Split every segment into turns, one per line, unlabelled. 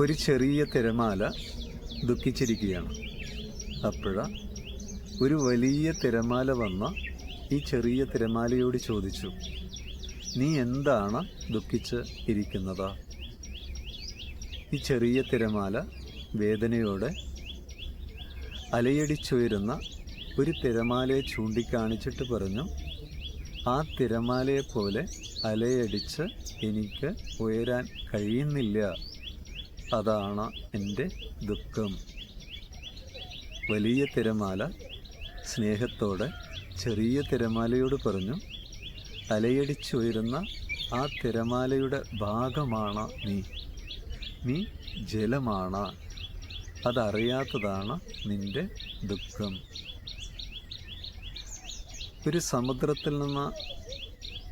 ഒരു ചെറിയ തിരമാല ദുഃഖിച്ചിരിക്കുകയാണ്. അപ്പോഴ ഒരു വലിയ തിരമാല വന്ന ഈ ചെറിയ തിരമാലയോട് ചോദിച്ചു നീ എന്താണ് ദുഃഖിച്ച് ഇരിക്കുന്നത്? ഈ ചെറിയ തിരമാല വേദനയോടെ അലയടിച്ചുയരുന്ന ഒരു തിരമാലയെ ചൂണ്ടിക്കാണിച്ചിട്ട് പറഞ്ഞു ആ തിരമാലയെ പോലെ അലയടിച്ച് എനിക്ക് ഉയരാൻ കഴിയുന്നില്ല അതാണ് എന്റെ ദുഃഖം. വലിയ തിരമാല സ്നേഹത്തോടെ ചെറിയ തിരമാലയോട് പറഞ്ഞു അലയടിച്ചുയരുന്ന ആ തിരമാലയുടെ ഭാഗമാണ് നീ? നീ ജലമാണ്? അതറിയാത്തതാണ് നിന്റെ ദുഃഖം. ഒരു സമുദ്രത്തിൽ നിന്ന്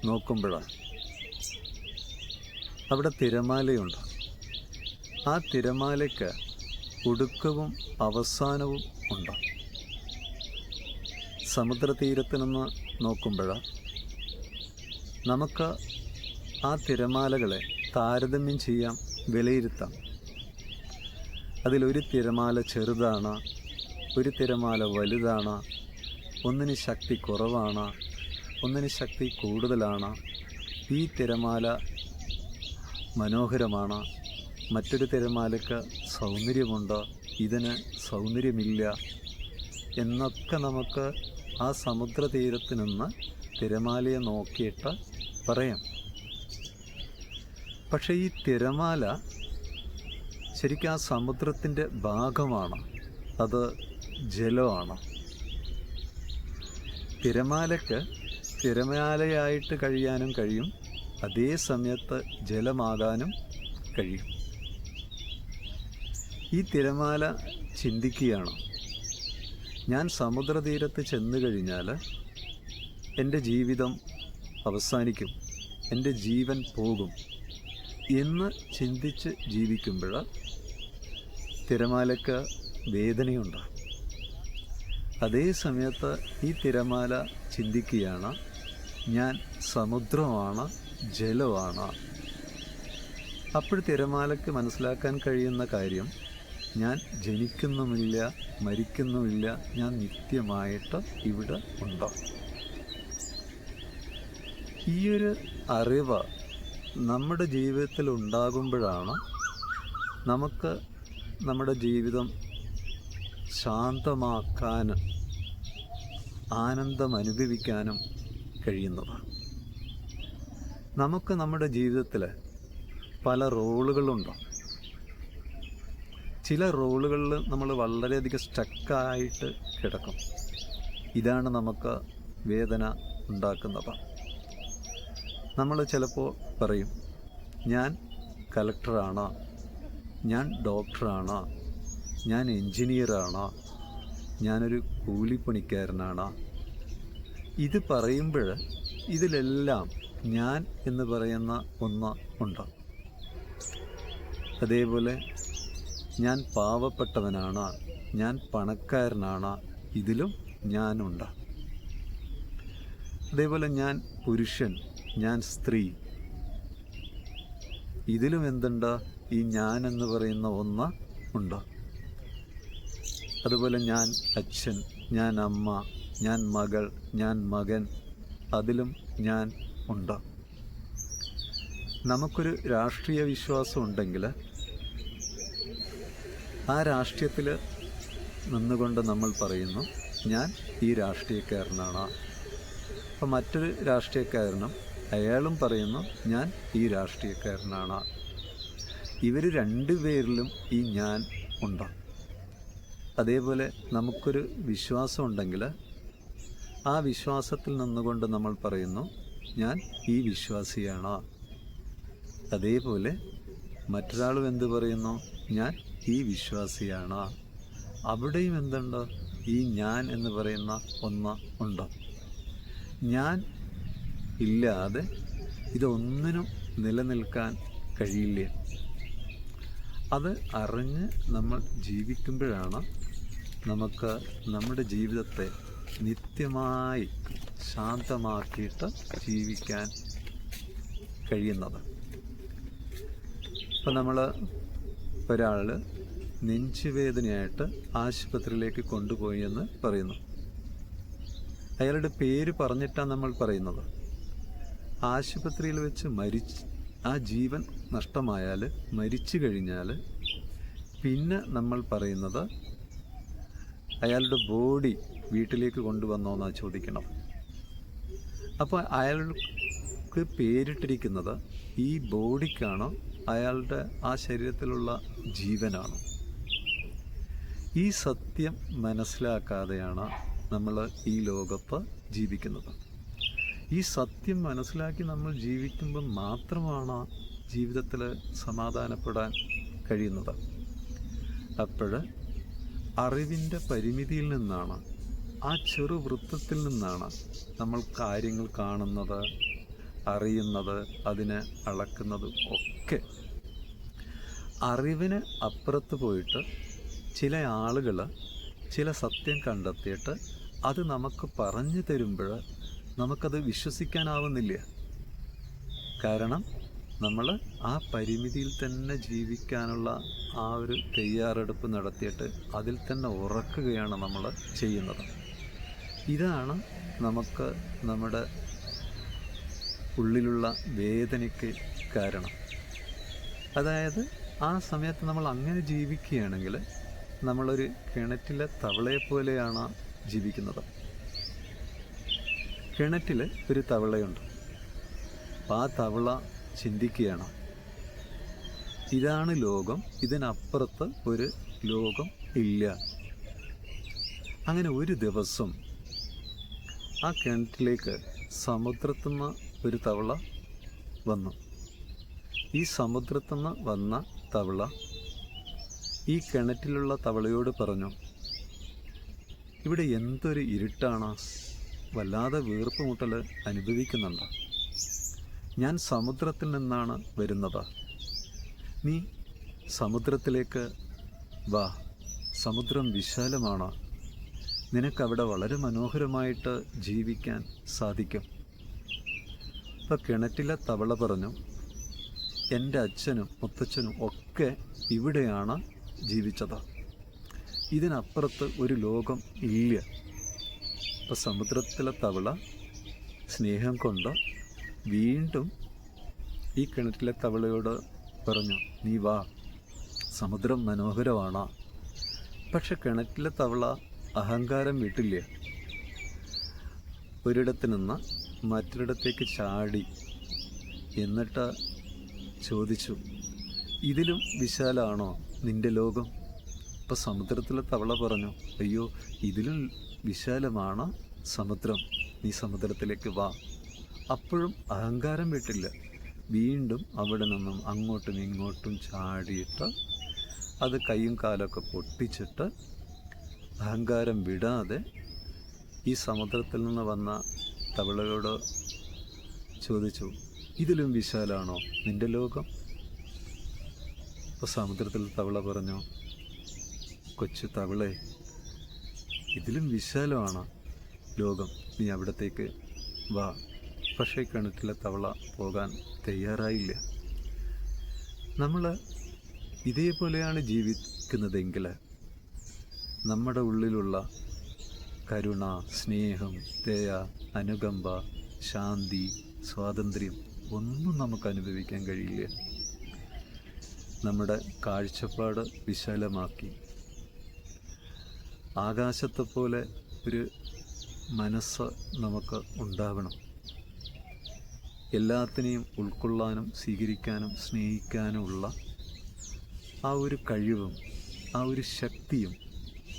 നോക്കുമ്പോഴാണ് അവിടെ തിരമാലയുണ്ട്. ആ തിരമാലയ്ക്ക് ഒടുക്കവും അവസാനവും ഉണ്ട്? സമുദ്രതീരത്ത് നിന്ന് നോക്കുമ്പോൾ നമുക്ക് ആ തിരമാലകളെ താരതമ്യം ചെയ്യാം വിലയിരുത്താം. അതിലൊരു തിരമാല ചെറുതാണ് ഒരു തിരമാല വലുതാണ് ഒന്നിന് ശക്തി കുറവാണ് ഒന്നിന് ശക്തി കൂടുതലാണ്. ഈ തിരമാല മനോഹരമാണ്. മറ്റൊരു തിരമാലയ്ക്ക് സൗന്ദര്യമുണ്ട്? ഇതിന് സൗന്ദര്യമില്ല. എന്നൊക്കെ നമുക്ക് ആ സമുദ്രതീരത്ത് നിന്ന് തിരമാലയെ നോക്കിയിട്ട് പറയാം. പക്ഷേ ഈ തിരമാല ശരിക്കും ആ സമുദ്രത്തിന്റെ ഭാഗമാണ്. അത് ജലമാണ്. തിരമാലയ്ക്ക് തിരമാലയായിട്ട് കഴിയാനും കഴിയും. അതേ സമയത്ത് ജലമാകാനും കഴിയും. ഈ തിരമാല ചിന്തിക്കുകയാണ്? ഞാൻ സമുദ്രതീരത്ത് ചെന്നു കഴിഞ്ഞാൽ എന്റെ ജീവിതം അവസാനിക്കും എന്റെ ജീവൻ പോകും എന്ന് ചിന്തിച്ച് ജീവിക്കുമ്പോൾ തിരമാലയ്ക്ക് വേദനയുണ്ട്? അതേ സമയത്ത് ഈ തിരമാല ചിന്തിക്കുകയാണ് ഞാൻ സമുദ്രമാണ് ജലമാണ്. അപ്പോൾ തിരമാലയ്ക്ക് മനസ്സിലാക്കാൻ കഴിയുന്ന കാര്യം ഞാൻ ജനിക്കുന്നുമില്ല മരിക്കുന്നുമില്ല ഞാൻ നിത്യമായിട്ട് ഇവിടെ ഉണ്ട്? ഈയൊരു അറിവ് നമ്മുടെ ജീവിതത്തിൽ ഉണ്ടാകുമ്പോഴാണ് നമുക്ക് നമ്മുടെ ജീവിതം ശാന്തമാക്കാനും ആനന്ദം അനുഭവിക്കാനും കഴിയുന്നത്. നമുക്ക് നമ്മുടെ ജീവിതത്തിൽ പല റോളുകളുണ്ട്? ചില റോളുകളിൽ നമ്മൾ വളരെയധികം സ്റ്റക്കായിട്ട് കിടക്കും. ഇതാണ് നമുക്ക് വേദന ഉണ്ടാക്കുന്നത്. നമ്മൾ ചിലപ്പോൾ പറയും ഞാൻ കലക്ടറാണ് ഞാൻ ഡോക്ടറാണ് ഞാൻ എൻജിനീയറാണ് ഞാനൊരു കൂലിപ്പണിക്കാരനാണ്. ഇത് പറയുമ്പോൾ ഇതിലെല്ലാം ഞാൻ എന്ന് പറയുന്ന ഒന്ന് ഉണ്ട്. അതേപോലെ ഞാൻ പാവപ്പെട്ടവനാണ് ഞാൻ പണക്കാരനാണ് ഇതിലും ഞാനുണ്ട്. അതേപോലെ ഞാൻ പുരുഷൻ ഞാൻ സ്ത്രീ. ഇതിലും എന്തുണ്ട്? ഈ ഞാൻ എന്ന് പറയുന്ന ഒന്ന് ഉണ്ട്. അതുപോലെ ഞാൻ അച്ഛൻ ഞാൻ അമ്മ ഞാൻ മകൾ ഞാൻ മകൻ അതിലും ഞാൻ ഉണ്ട്. നമുക്കൊരു രാഷ്ട്രീയ വിശ്വാസം ഉണ്ടെങ്കിൽ ആ രാഷ്ട്രീയത്തിൽ നിന്നുകൊണ്ട് നമ്മൾ പറയുന്നു ഞാൻ ഈ രാഷ്ട്രീയക്കാരനാണ്. അപ്പം മറ്റൊരു രാഷ്ട്രീയക്കാരനും അയാളും പറയുന്നു ഞാൻ ഈ രാഷ്ട്രീയക്കാരനാണ്. ഇവർ രണ്ടുപേരിലും ഈ ഞാൻ ഉണ്ട്? അതേപോലെ നമുക്കൊരു വിശ്വാസം ഉണ്ടെങ്കിൽ ആ വിശ്വാസത്തിൽ നിന്നുകൊണ്ട് നമ്മൾ പറയുന്നു ഞാൻ ഈ വിശ്വാസിയാണ്. അതേപോലെ മറ്റൊരാളും എന്ത് പറയുന്നു ഞാൻ ഈ വിശ്വാസിയാണ്. അവിടെയും എന്തുണ്ട്? ഈ ഞാൻ എന്ന് പറയുന്ന ഒന്ന് ഉണ്ട്? ഞാൻ ഇല്ലാതെ ഇതൊന്നിനും നിലനിൽക്കാൻ കഴിയില്ല. അത് അറിഞ്ഞ് നമ്മൾ ജീവിക്കുമ്പോഴാണ് നമുക്ക് നമ്മുടെ ജീവിതത്തെ നിത്യമായി ശാന്തമാക്കിയിട്ട് ജീവിക്കാൻ കഴിയുന്നത്. ഇപ്പം നമ്മൾ ഒരാൾ നെഞ്ചുവേദനയായിട്ട് ആശുപത്രിയിലേക്ക് കൊണ്ടുപോയി എന്ന് പറയുന്നു. അയാളുടെ പേര് പറഞ്ഞിട്ടാണ് നമ്മൾ പറയുന്നത്. ആശുപത്രിയിൽ വെച്ച് മരിച്ച് ആ ജീവൻ നഷ്ടമായാൽ മരിച്ചു കഴിഞ്ഞാൽ പിന്നെ നമ്മൾ പറയുന്നത് അയാളുടെ ബോഡി വീട്ടിലേക്ക് കൊണ്ടുവന്നോ എന്നാണ് ചോദിക്കണം. അപ്പോൾ അയാൾക്ക് പേരിട്ടിരിക്കുന്നത് ഈ ബോഡിക്കാണോ അയാളുടെ ആ ശരീരത്തിലുള്ള ജീവനാണ്. ഈ സത്യം മനസ്സിലാക്കാതെയാണ് നമ്മൾ ഈ ലോകത്ത് ജീവിക്കുന്നത്. ഈ സത്യം മനസ്സിലാക്കി നമ്മൾ ജീവിക്കുമ്പോൾ മാത്രമാണ് ജീവിതത്തിൽ സമാധാനപ്പെടാൻ കഴിയുന്നത്. അപ്പോൾ അറിവിന്റെ പരിമിതിയിൽ നിന്നാണ് ആ ചെറു വൃത്തത്തിൽ നിന്നാണ് നമ്മൾ കാര്യങ്ങൾ കാണുന്നത് അറിയുന്നത് അതിനെ അളക്കുന്നത് ഒക്കെ. അറിവിന് അപ്പുറത്ത് പോയിട്ട് ചില ആളുകൾ ചില സത്യം കണ്ടെത്തിയിട്ട് അത് നമുക്ക് പറഞ്ഞു തരുമ്പോൾ നമുക്കത് വിശ്വസിക്കാനാവുന്നില്ല. കാരണം നമ്മൾ ആ പരിമിതിയിൽ തന്നെ ജീവിക്കാനുള്ള ആ ഒരു തയ്യാറെടുപ്പ് നടത്തിയിട്ട് അതിൽ തന്നെ ഉറക്കുകയാണ് നമ്മൾ ചെയ്യുന്നത്. ഇതാണ് നമുക്ക് നമ്മുടെ ഉള്ളിലുള്ള വേദനയ്ക്ക് കാരണം. അതായത് ആ സമയത്ത് നമ്മൾ അങ്ങനെ ജീവിക്കുകയാണെങ്കിൽ നമ്മളൊരു കിണറ്റിലെ തവളയെ പോലെയാണ് ജീവിക്കുന്നത്. കിണറ്റിൽ ഒരു തവളയുണ്ട്. അപ്പം ആ തവള ചിന്തിക്കുകയാണ് ഇതാണ് ലോകം ഇതിനപ്പുറത്ത് ഒരു ലോകം ഇല്ല. അങ്ങനെ ഒരു ദിവസം ആ കിണറ്റിലേക്ക് സമുദ്രത്തുനിന്ന് ഒരു തവള വന്നു. ഈ സമുദ്രത്തു നിന്ന് വന്ന തവള ഈ കിണറ്റിലുള്ള തവളയോട് പറഞ്ഞു ഇവിടെ എന്തൊരു ഇരുട്ടാണ്. വല്ലാതെ വീർപ്പ് മുട്ടൽ അനുഭവിക്കുന്നുണ്ട്. ഞാൻ സമുദ്രത്തിൽ നിന്നാണ് വരുന്നത്. നീ സമുദ്രത്തിലേക്ക് വാ. സമുദ്രം വിശാലമാണ്. നിനക്കവിടെ വളരെ മനോഹരമായിട്ട് ജീവിക്കാൻ സാധിക്കും. അപ്പോൾ കിണറ്റിലെ തവള പറഞ്ഞു എന്റെ അച്ഛനും മുത്തച്ഛനും ഒക്കെ ഇവിടെയാണ് ജീവിച്ചത്. ഇതിനപ്പുറത്ത് ഒരു ലോകം ഇല്ല. ഇപ്പം സമുദ്രത്തിലെ തവള സ്നേഹം കൊണ്ട് വീണ്ടും ഈ കിണറ്റിലെ തവളയോട് പറഞ്ഞു നീ വാ സമുദ്രം മനോഹരമാണ്. പക്ഷെ കിണറ്റിലെ തവള അഹങ്കാരം വിട്ടില്ല. ഒരിടത്ത് നിന്ന് മറ്റൊരിടത്തേക്ക് ചാടി. എന്നിട്ട് ചോദിച്ചു ഇതിലും വിശാലാണോ നിന്റെ ലോകം? അപ്പൊ സമുദ്രത്തിലെ തവള പറഞ്ഞു അയ്യോ ഇതിലും വിശാലമാണ് സമുദ്രം? നീ സമുദ്രത്തിലേക്ക് വാ. അപ്പോഴും അഹങ്കാരം വിട്ടില്ല. വീണ്ടും അവിടെ നിന്നും അങ്ങോട്ടും ഇങ്ങോട്ടും ചാടിയിട്ട് അത് കൈയും കാലൊക്കെ പൊട്ടിച്ചിട്ട് അഹങ്കാരം വിടാതെ ഈ സമുദ്രത്തിൽ നിന്ന് വന്ന തവളയോട് ചോദിച്ചു ഇതിലും വിശാലാണോ നിന്റെ ലോകം? അപ്പോൾ സമുദ്രത്തിൽ തവള പറഞ്ഞു കൊച്ചു തവളെ ഇതിലും വിശാലമാണ് ലോകം. നീ അവിടത്തേക്ക് വാ. പക്ഷേ കിണറ്റിലെ തവള പോകാൻ തയ്യാറായില്ല. നമ്മൾ ഇതേപോലെയാണ് ജീവിക്കുന്നതെങ്കിൽ നമ്മുടെ ഉള്ളിലുള്ള കരുണ സ്നേഹം ദയ അനുകമ്പ ശാന്തി സ്വാതന്ത്ര്യം ഒന്നും നമുക്ക് അനുഭവിക്കാൻ കഴിയില്ല. നമ്മുടെ കാഴ്ചപ്പാട് വിശാലമാക്കി. ആകാശത്തെ പോലെ ഒരു മനസ്സ് നമുക്ക് ഉണ്ടാവണം. എല്ലാത്തിനെയും ഉൾക്കൊള്ളാനും സ്വീകരിക്കാനും സ്നേഹിക്കാനുമുള്ള ആ ഒരു കഴിവും ആ ഒരു ശക്തിയും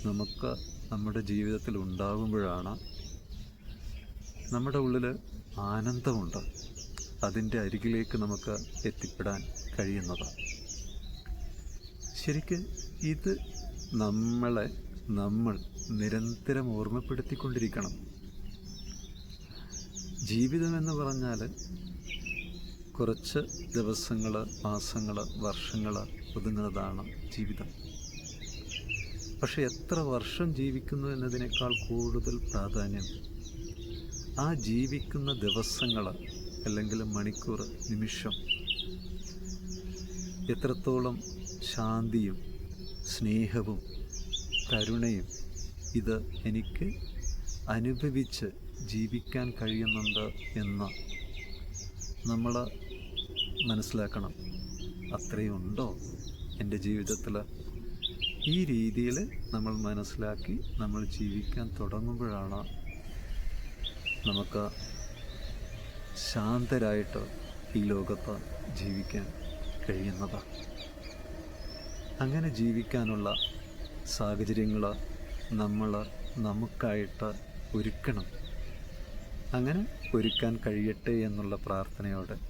നമുക്ക് നമ്മുടെ ജീവിതത്തിൽ ഉണ്ടാകുമ്പോഴാണ് നമ്മുടെ ഉള്ളിൽ ആനന്ദമുണ്ട്. അതിന്റെ അരികിലേക്ക് നമുക്ക് എത്തിപ്പെടാൻ കഴിയുന്നത് ശരിക്ക് ഇത് നമ്മളെ നമ്മൾ നിരന്തരം ഓർമ്മപ്പെടുത്തിക്കൊണ്ടിരിക്കണം. ജീവിതമെന്ന് പറഞ്ഞാൽ കുറച്ച് ദിവസങ്ങൾ മാസങ്ങൾ വർഷങ്ങൾ ഒതുങ്ങുന്നതാണ് ജീവിതം. പക്ഷെ എത്ര വർഷം ജീവിക്കുന്നു എന്നതിനേക്കാൾ കൂടുതൽ പ്രാധാന്യം ആ ജീവിക്കുന്ന ദിവസങ്ങൾ അല്ലെങ്കിൽ മണിക്കൂർ നിമിഷം. എത്രത്തോളം ശാന്തിയും സ്നേഹവും കരുണയും ഇത് എനിക്ക് അനുഭവിച്ച് ജീവിക്കാൻ കഴിയുന്നുണ്ട് എന്ന് നമ്മൾ മനസ്സിലാക്കണം. അത്രയുണ്ടോ എന്റെ ജീവിതത്തിൽ? ഈ രീതിയിൽ നമ്മൾ മനസ്സിലാക്കി നമ്മൾ ജീവിക്കാൻ തുടങ്ങുമ്പോഴാണ് നമുക്ക് ശാന്തരായിട്ട് ഈ ലോകത്ത് ജീവിക്കാൻ കഴിയുന്നത്. അങ്ങനെ ജീവിക്കാനുള്ള സാഹചര്യങ്ങൾ നമ്മൾ നമുക്കായിട്ട് ഒരുക്കണം. അങ്ങനെ ഒരുക്കാൻ കഴിയട്ടെ എന്നുള്ള പ്രാർത്ഥനയോടെ